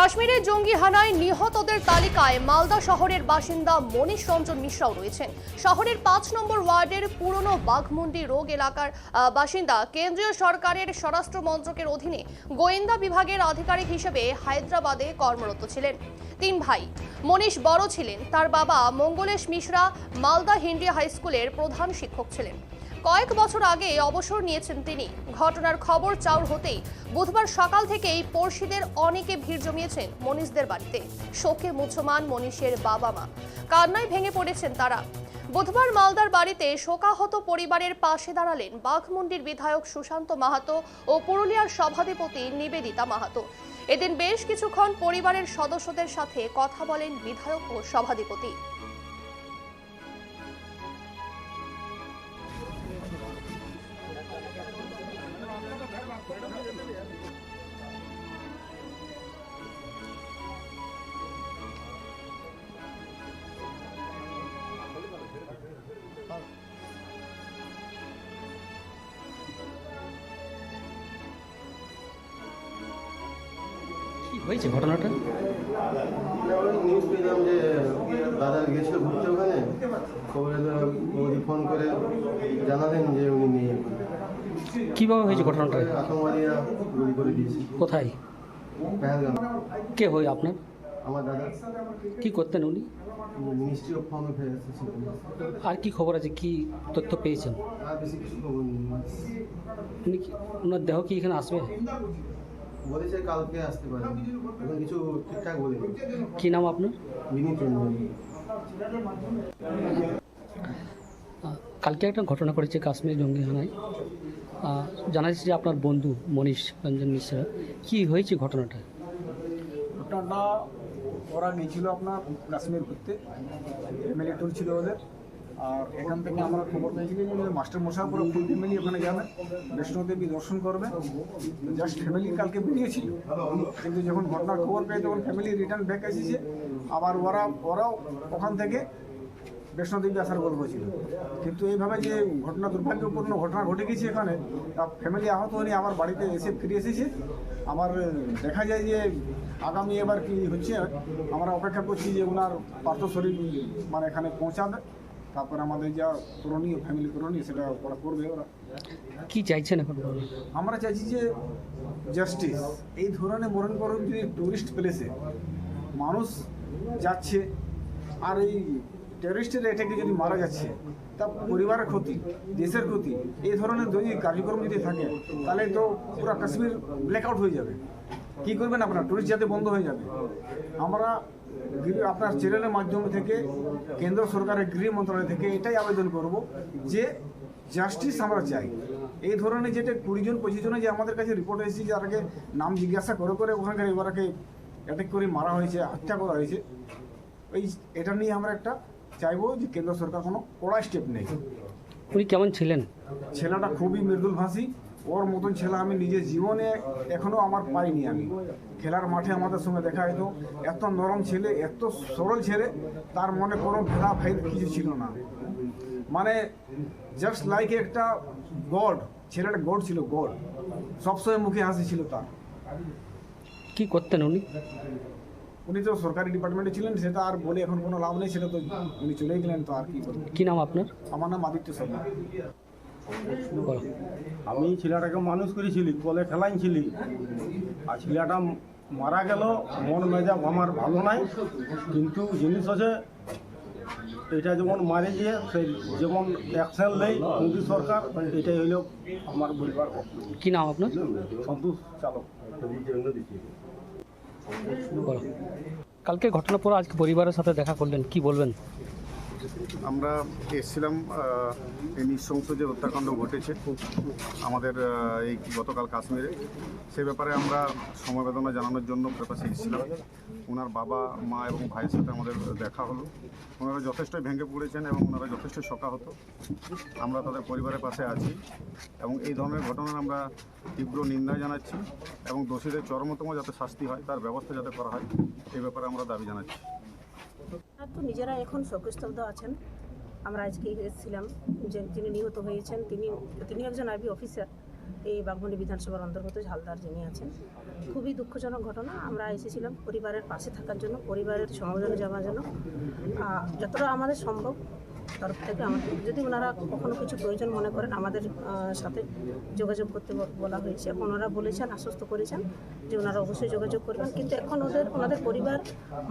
কাশ্মীরে জঙ্গি হানায় নিহতদের তালিকায় মালদা শহরের বাসিন্দা মনীষ রঞ্জন মিশ্রাও রয়েছেন। শহরের পাঁচ নম্বর ওয়ার্ডের পুরনো বাঘমুন্ডি রোগ এলাকার বাসিন্দা কেন্দ্রীয় সরকারের স্বরাষ্ট্র মন্ত্রকের অধীনে গোয়েন্দা বিভাগের আধিকারিক হিসেবে হায়দ্রাবাদে কর্মরত ছিলেন। তিন ভাই, মনীষ বড় ছিলেন। তার বাবা মঙ্গলেশ মিশ্রা, মালদা হিন্ডিয়া হাই স্কুলের প্রধান শিক্ষক ছিলেন। কয়েক বছর আগে অবসর নিয়েছেন তিনি। ঘটনার খবর চাউর হতেই বুধবার সকাল থেকেই পড়শিদের অনেকে ভিড় জমিয়েছেন মনীষদের বাড়িতে। শোকে মুছমান মনীষের বাবা মা। কান্নায় ভেঙে পড়েছেন তারা। বুধবার মালদার বাড়িতে শোকাহত পরিবারের পাশে দাঁড়ালেন বাঘমুন্ডির বিধায়ক সুশান্ত মাহাতো ও পুরুলিয়ার সভাধিপতি নিবেদিতা মাহাতো। এদিন বেশ কিছুক্ষণ পরিবারের সদস্যদের সাথে কথা বলেন বিধায়ক ও সভাধিপতি। হয়েছে ঘটনাটা? নিউজ যে দাদা ঘুরতে ওখানে ফোন করে যে উনি কীভাবে হয়েছে ঘটনাটা? কোথায়? কে হয় আপনার আমার দাদা কি করতেন উনি? অ্যাফেয়ার্স আর কি খবর আছে? কি তথ্য পেয়েছেন? উনি কি ওনার দেহ কি এখানে আসবে? বলেছে কালকে আসতে পারে এখন কিছু ঠিকঠাক কি নাম আপনার? বিনীত কালকে একটা ঘটনা ঘটেছে কাশ্মীর জঙ্গি হানায় জানা যাচ্ছে যে আপনার বন্ধু মনীষ রঞ্জন মিশ্রা। কি হয়েছে ঘটনাটা? ঘটনাটা ওরা গিয়েছিল আপনার কাশ্মীর ঘুরতে। ট্যুর ছিল ওদের। আর এখান থেকে আমরা খবর পেয়েছি যে মাস্টার মশাই পুরো ফুল ফ্যামিলি ওখানে যাবে বৈষ্ণোদেবী দর্শন করবে। জাস্ট ফ্যামিলি কালকে বেরিয়েছিল। কিন্তু যখন ঘটনার খবর পেয়ে তখন ফ্যামিলি রিটার্ন ব্যাক এসেছে। আবার ওরা, ওরাও ওখান থেকে বৈষ্ণোদেবী আসার গল্প ছিল। কিন্তু এইভাবে যে ঘটনা, দুর্ভাগ্যপূর্ণ ঘটনা ঘটে গেছে এখানে ফ্যামিলি আহত হয়ে আবার বাড়িতে এসে ফিরে এসেছে। আমার দেখা যায় যে আগামী এবার কি হচ্ছে, আমরা অপেক্ষা করছি যে ওনার পার্থ শরীর মানে এখানে পৌঁছাবে। তারপর আমাদের যা করণীয় ফ্যামিলি করণীয় সেটা ওরা করবে ওরা। কি চাইছেন এখন? আমরা চাইছি যে জাস্টিস এই ধরনের মরণ করণ যদি টুরিস্ট প্লেসে মানুষ যাচ্ছে আর এই টেররিস্টের এটাকে যদি মারা যাচ্ছে তা পরিবারের ক্ষতি দেশের ক্ষতি এই ধরনের যদি কার্যক্রম যদি থাকে তাহলে তো পুরো কাশ্মীর ব্ল্যাকআউট হয়ে যাবে। কি করবেন আপনারা? টুরিস্ট যাতে বন্ধ হয়ে যাবে। আমরা আপনার চ্যানেলের মাধ্যম থেকে কেন্দ্র সরকারের গৃহ মন্ত্রণালয় থেকে এটাই আবেদন করব যে জাস্টিস আমরা চাই। এই ধরনের যেটা কুড়ি জন পঁচিশ জনে যে আমাদের কাছে রিপোর্ট এসেছে যে তাকে নাম জিজ্ঞাসা করে করে ওখানকার এবারকে অ্যাটাক করে মারা হয়েছে হত্যা করা হয়েছে। ওই এটা নিয়ে আমরা একটা চাইব যে কেন্দ্র সরকার কোনো কড়া স্টেপ নেই। উনি কেমন ছিলেন? ছেলেটা খুবই মৃদুল ভাষী ওর মতন ছেলে আমি নিজের জীবনে এখনও আমার পাইনি আমি। খেলার মাঠে আমাদের সঙ্গে দেখা হতো এত নরম ছেলে এত সরল ছেলে তার মনে কোনো ভেদা ভেদ কিছু ছিল না। মানে জাস্ট লাইক একটা গড ছেলেটা গড ছিল গড সবসময় মুখে হাসি ছিল তার। কি করতেন উনি? উনি তো সরকারি ডিপার্টমেন্টে ছিলেন সেটা আর বলে এখন কোনো লাভ নেই সেটা তো উনি চলেই গেলেন তো আর কি কি নাম আপনার? আমার নাম আদিত্য শর্মা। আমি ছেলেটাকে মানুষ করেছিলি বলে খেলাইছিলি আর ছেলেটা মারা গেল মন মেজাব আমার ভালো নাই। কিন্তু জিনিস হচ্ছে এটা যেমন মারে গিয়ে সেই যেমন অ্যাকশন নেই মোদী সরকার এটাই হইল আমার বলবার কি নাম আপনার? সন্তোষ চালক। কালকে ঘটনা পর আজকে পরিবারের সাথে দেখা করলেন কি বলবেন? আমরা এসেছিলাম এই নৃশংস যে হত্যাকাণ্ড ঘটেছে, আমাদের এই গতকাল কাশ্মীরে, সে ব্যাপারে আমরা সমবেদনা জানানোর জন্য প্রকাশে এসেছিলাম। ওনার বাবা, মা এবং ভাইয়ের সাথে আমাদের দেখা হলো। ওনারা যথেষ্টই ভেঙে পড়েছেন এবং ওনারা যথেষ্ট শোকাহত। আমরা তাদের পরিবারের পাশে আছি এবং এই ধরনের ঘটনার আমরা তীব্র নিন্দা জানাচ্ছি এবং দোষীদের চরমতম যাতে শাস্তি হয়, তার ব্যবস্থা যাতে করা হয়, এই ব্যাপারে আমরা দাবি জানাচ্ছি। আর তো নিজেরা এখন শোকস্তব্ধ আছেন। আমরা আজকে এসেছিলাম যে যিনি নিহত হয়েছেন, তিনি তিনি একজন আইবি অফিসার এই বাঘমুন্ডি বিধানসভার অন্তর্গত ঝালদার যিনি আছেন। খুবই দুঃখজনক ঘটনা, আমরা এসেছিলাম পরিবারের পাশে থাকার জন্য, পরিবারের সমাজনে যাওয়ার জন্য। যতটা আমাদের সম্ভব তরফ থেকে আমাদের যদি ওনারা কখনো কিছু প্রয়োজন মনে করেন আমাদের সাথে যোগাযোগ করতে বলা হয়েছে। এবং ওনারা বলেছেন আশ্বস্ত করেছেন যে ওনারা অবশ্যই যোগাযোগ করবেন। কিন্তু এখন ওদের ওনাদের পরিবার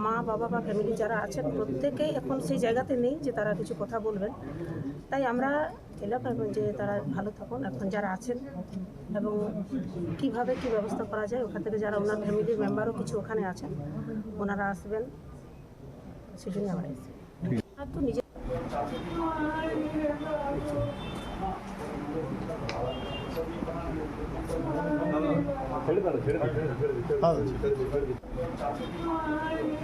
মা বাবা বা ফ্যামিলি যারা আছেন প্রত্যেকেই এখন সেই জায়গাতে নেই যে তারা কিছু কথা বলবেন। তাই আমরা এবং যে তারা ভালো থাকুন। এখন যারা আছেন এবং কীভাবে কি ব্যবস্থা করা যায় ওখান থেকে যারা ওনার ফ্যামিলির মেম্বারও কিছু ওখানে আছেন ওনারা আসবেন। সেই জন্য আমরা এসেছি। আর তো নিজে 별로 별로 별로 별로 별로 별로 별로